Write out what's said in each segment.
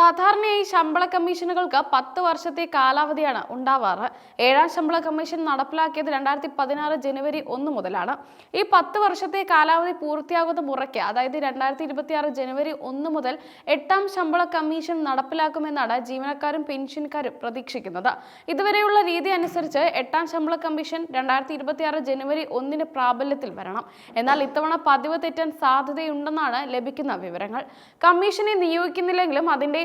സാധാരണയായി ശമ്പള കമ്മീഷനുകൾക്ക് പത്ത് വർഷത്തെ കാലാവധിയാണ് ഉണ്ടാവാറ്. ഏഴാം ശമ്പള കമ്മീഷൻ നടപ്പിലാക്കിയത് രണ്ടായിരത്തി പതിനാറ് ജനുവരി ഒന്ന് മുതലാണ്. ഈ പത്ത് വർഷത്തെ കാലാവധി പൂർത്തിയാകുന്ന മുറയ്ക്ക് അതായത് രണ്ടായിരത്തി ഇരുപത്തി ആറ് ജനുവരി ഒന്ന് മുതൽ എട്ടാം ശമ്പള കമ്മീഷൻ നടപ്പിലാക്കുമെന്നാണ് ജീവനക്കാരും പെൻഷൻകാരും പ്രതീക്ഷിക്കുന്നത്. ഇതുവരെയുള്ള രീതി അനുസരിച്ച് എട്ടാം ശമ്പള കമ്മീഷൻ രണ്ടായിരത്തി ഇരുപത്തി ആറ് ജനുവരി ഒന്നിന് പ്രാബല്യത്തിൽ വരണം. എന്നാൽ ഇത്തവണ പതിവ് തെറ്റാൻ സാധ്യതയുണ്ടെന്നാണ് ലഭിക്കുന്ന വിവരങ്ങൾ. കമ്മീഷനെ നിയോഗിക്കുന്നില്ലെങ്കിലും അതിന്റെ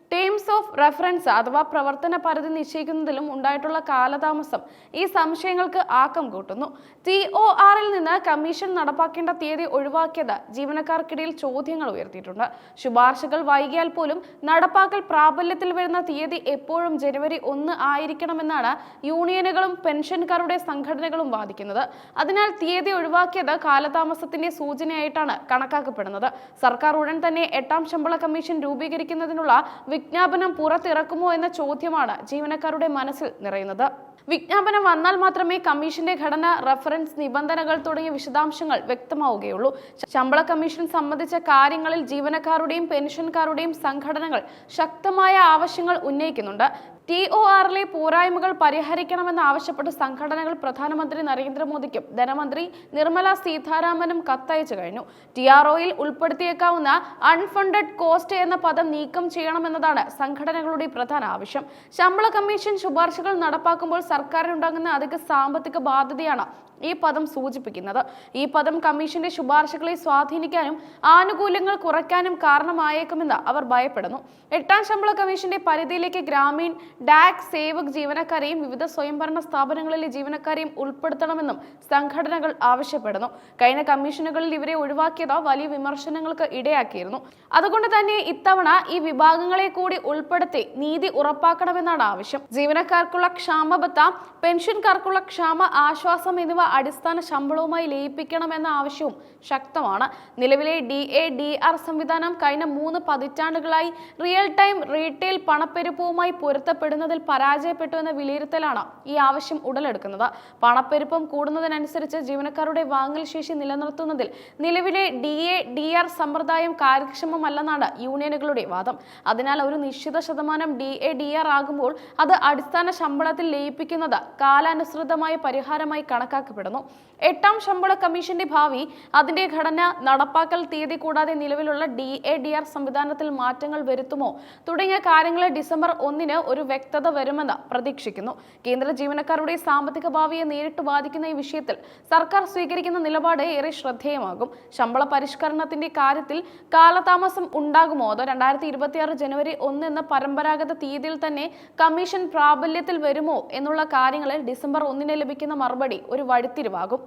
ടേംസ് ഓഫ് റെഫറൻസ് അഥവാ പ്രവർത്തന പരിധി നിശ്ചയിക്കുന്നതിലും ഉണ്ടായിട്ടുള്ള കാലതാമസം ഈ സംശയങ്ങൾക്ക് ആക്കം കൂട്ടുന്നു. ടി ഒ ആറിൽ നിന്ന് കമ്മീഷൻ നടപ്പാക്കേണ്ട തീയതി ഒഴിവാക്കിയത് ജീവനക്കാർക്കിടയിൽ ചോദ്യങ്ങൾ ഉയർത്തിയിട്ടുണ്ട്. ശുപാർശകൾ വൈകിയാൽ പോലും നടപ്പാക്കൽ പ്രാബല്യത്തിൽ വരുന്ന തീയതി എപ്പോഴും ജനുവരി ഒന്ന് ആയിരിക്കണമെന്നാണ് യൂണിയനുകളും പെൻഷൻകാരുടെ സംഘടനകളും വാദിക്കുന്നത്. അതിനാൽ തീയതി ഒഴിവാക്കിയത് കാലതാമസത്തിന്റെ സൂചനയായിട്ടാണ് കണക്കാക്കപ്പെടുന്നത്. സർക്കാർ ഉടൻ തന്നെ എട്ടാം ശമ്പള കമ്മീഷൻ രൂപീകരിക്കുന്നതിനുള്ള വിജ്ഞാപനം പുറത്തിറക്കുമോ എന്ന ചോദ്യമാണ് ജീവനക്കാരുടെ മനസ്സിൽ നിറയുന്നത്. വിജ്ഞാപനം വന്നാൽ മാത്രമേ കമ്മീഷന്റെ ഘടന റഫറൻസ് നിബന്ധനകൾ തുടങ്ങിയ വിശദാംശങ്ങൾ വ്യക്തമാവുകയുള്ളൂ. ശമ്പള കമ്മീഷൻ സംബന്ധിച്ച കാര്യങ്ങളിൽ ജീവനക്കാരുടെയും പെൻഷൻകാരുടെയും സംഘടനകൾ ശക്തമായ ആവശ്യങ്ങൾ ഉന്നയിക്കുന്നുണ്ട്. ടി ഒ ആറിലെ പോരായ്മകൾ പരിഹരിക്കണമെന്ന് ആവശ്യപ്പെട്ട് സംഘടനകൾ പ്രധാനമന്ത്രി നരേന്ദ്രമോദിക്കും ധനമന്ത്രി നിർമ്മല സീതാരാമനും കത്തയച്ചു കഴിഞ്ഞു. ടി ആർ ഒയിൽ ഉൾപ്പെടുത്തിയേക്കാവുന്ന അൺഫണ്ടഡ് കോസ്റ്റ് എന്ന പദം നീക്കം ചെയ്യണമെന്നതാണ് സംഘടനകളുടെ പ്രധാന ആവശ്യം. ശമ്പള കമ്മീഷൻ ശുപാർശകൾ നടപ്പാക്കുമ്പോൾ സർക്കാരിനുണ്ടാകുന്ന അധിക സാമ്പത്തിക ബാധ്യതയാണ് ഈ പദം സൂചിപ്പിക്കുന്നത്. ഈ പദം കമ്മീഷന്റെ ശുപാർശകളെ സ്വാധീനിക്കാനും ആനുകൂല്യങ്ങൾ കുറയ്ക്കാനും കാരണമായേക്കുമെന്ന് അവർ ഭയപ്പെടുന്നു. എട്ടാം ശമ്പള കമ്മീഷന്റെ പരിധിയിലേക്ക് ഗ്രാമീൺ ഡാക് സേവക് ജീവനക്കാരെയും വിവിധ സ്വയംഭരണ സ്ഥാപനങ്ങളിലെ ജീവനക്കാരെയും ഉൾപ്പെടുത്തണമെന്നും സംഘടനകൾ ആവശ്യപ്പെടുന്നു. കഴിഞ്ഞ കമ്മീഷനുകളിൽ ഇവരെ ഒഴിവാക്കിയത് വലിയ വിമർശനങ്ങൾക്ക് ഇടയാക്കിയിരുന്നു. അതുകൊണ്ട് തന്നെ ഇത്തവണ ഈ വിഭാഗങ്ങളെ കൂടി ഉൾപ്പെടുത്തി നീതി ഉറപ്പാക്കണമെന്നാണ് ആവശ്യം. ജീവനക്കാർക്കുള്ള ക്ഷാമബത്ത പെൻഷൻകാർക്കുള്ള ക്ഷാമ ആശ്വാസം എന്നിവ അടിസ്ഥാന ശമ്പളവുമായി ലയിപ്പിക്കണമെന്ന ആവശ്യവും ശക്തമാണ്. നിലവിലെ ഡി എ ഡി ആർ സംവിധാനം കഴിഞ്ഞ മൂന്ന് പതിറ്റാണ്ടുകളായി റിയൽ ടൈം റീറ്റെയിൽ പണപ്പെരുപ്പവുമായി പൊരുത്തപ്പെടുന്നതിൽ പരാജയപ്പെട്ടു എന്ന വിലയിരുത്തലാണ് ഈ ആവശ്യം ഉടലെടുക്കുന്നത്. പണപ്പെരുപ്പം കൂടുന്നതിനനുസരിച്ച് ജീവനക്കാരുടെ വാങ്ങൽ ശേഷി നിലനിർത്തുന്നതിൽ നിലവിലെ ഡി എ ഡി ആർ സമ്പ്രദായം കാര്യക്ഷമമല്ലെന്നാണ് യൂണിയനുകളുടെ വാദം. അതിനാൽ ഒരു നിശ്ചിത ശതമാനം ഡി എ ഡി ആർ ആകുമ്പോൾ അത് അടിസ്ഥാന ശമ്പളത്തിൽ ലയിപ്പിക്കുന്നത് കാലാനുസൃതമായ പരിഹാരമായി കണക്കാക്കപ്പെടുന്നു എട്ടാം ശമ്പള കമ്മീഷന്റെ ഭാവി അതിന്റെ ഘടന നടപ്പാക്കൽ തീയതി കൂടാതെ നിലവിലുള്ള ഡി എ ഡി ആർ സംവിധാനത്തിൽ മാറ്റങ്ങൾ വരുത്തുമോ? തുടങ്ങിയ കാര്യങ്ങൾ ഡിസംബർ ഒന്നിന് ഒരു വ്യക്തത വരുമെന്ന് പ്രതീക്ഷിക്കുന്നു. കേന്ദ്ര ജീവനക്കാരുടെ സാമ്പത്തിക ഭാവിയെ നേരിട്ട് ബാധിക്കുന്ന ഈ വിഷയത്തിൽ സർക്കാർ സ്വീകരിക്കുന്ന നിലപാട് ഏറെ ശ്രദ്ധേയമാകും. ശമ്പള പരിഷ്കരണത്തിന്റെ കാര്യത്തിൽ കാലതാമസം ഉണ്ടാകുമോ? അതോ രണ്ടായിരത്തി ഇരുപത്തിയാറ് ജനുവരി ഒന്ന് എന്ന പരമ്പരാഗത തീയതിയിൽ തന്നെ കമ്മീഷൻ പ്രാബല്യത്തിൽ വരുമോ? എന്നുള്ള കാര്യങ്ങളിൽ ഡിസംബർ ഒന്നിന് ലഭിക്കുന്ന മറുപടി ഒരു വഴിത്തിരിവാകും